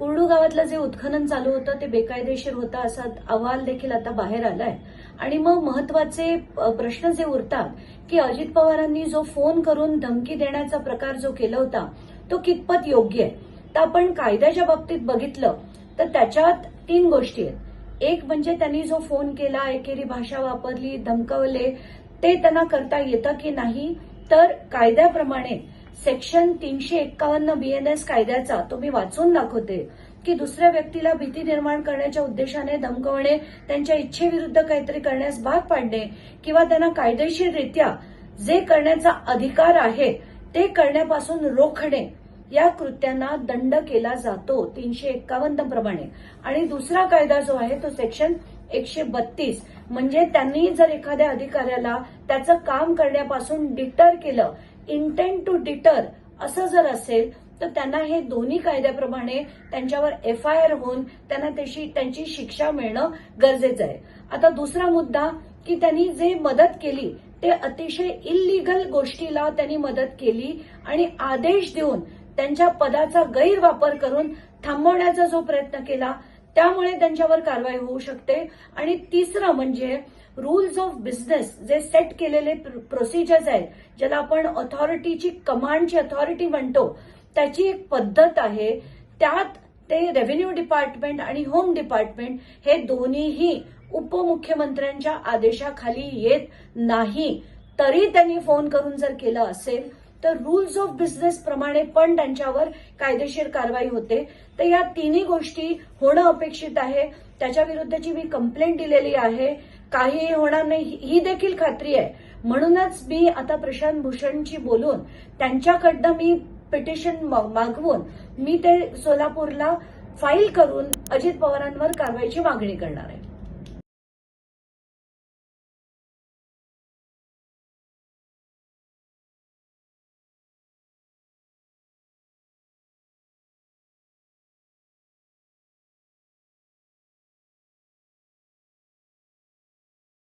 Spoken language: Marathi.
कुर्डू गावातलं जे उत्खनन चालू होतं ते बेकायदेशीर होतं असा अहवाल देखील आता बाहेर आलाय. आणि मग महत्त्वाचे प्रश्न जे उरतात की अजित पवारांनी जो फोन करून धमकी देण्याचा प्रकार जो केला होता तो कितपत योग्य आहे? तर आपण कायद्याच्या बाबतीत बघितलं तर त्याच्यात तीन गोष्टी आहेत. एक म्हणजे त्यांनी जो फोन केला एकेरी भाषा वापरली धमकवले ते त्यांना करता येतं की नाही? तर कायद्याप्रमाणे सेक्शन तीनशे एक्कावन्न बीएनएस कायद्याचा तो मी वाचून दाखवते की दुसऱ्या व्यक्तीला भीती निर्माण करण्याच्या उद्देशाने धमकवणे त्यांच्या इच्छेविरुद्ध काहीतरी करण्यास भाग पाडणे किंवा त्यांना कायदेशीररित्या जे करण्याचा अधिकार आहे ते करण्यापासून रोखणे या कृत्यांना दंड केला जातो तीनशे एक्कावन्न प्रमाणे. आणि दुसरा कायदा जो आहे तो सेक्शन एकशे बत्तीस. म्हणजे त्यांनी जर एखाद्या अधिकाऱ्याला त्याचं काम करण्यापासून डिटर केलं इंटेंट टू डिटर असं जर असेल तर त्यांना हे दोन्ही कायद्याप्रमाणे त्यांच्यावर एफ आय आर होऊन त्यांना त्याची त्यांची शिक्षा मिळणं गरजेचं आहे. आता दुसरा मुद्दा की त्यांनी जे मदत केली ते अतिशय इल्लीगल गोष्टीला त्यांनी मदत केली आणि आदेश देऊन त्यांच्या पदाचा गैरवापर करून थांबवण्याचा जो प्रयत्न केला त्यामुळे त्यांच्यावर कारवाई होऊ शकते. आणि तिसरं म्हणजे रुल्स ऑफ बिझनेस जे सेट केलेले प्रोसिजर्स आहेत ज्याला आपण ऑथॉरिटीची कमांडची ऑथॉरिटी म्हणतो त्याची एक पद्धत आहे. त्यात ते रेव्हेन्यू डिपार्टमेंट आणि होम डिपार्टमेंट हे दोन्हीही उपमुख्यमंत्र्यांच्या आदेशाखाली येत नाही. तरी त्यांनी फोन करून जर केलं असेल तर रुल्स ऑफ बिझनेस प्रमाणे पण त्यांच्यावर कायदेशीर कारवाई होते. तर या तिन्ही गोष्टी होणं अपेक्षित आहे. त्याच्या विरुद्धची मी कंप्लेंट दिलेली आहे. काही होणार नाही ही देखील खात्री आहे. म्हणूनच मी आता प्रशांत भूषणची बोलून त्यांच्याकडनं मी पिटिशन मागवून मी ते सोलापूरला फाईल करून अजित पवारांवर कारवाईची मागणी करणार आहे.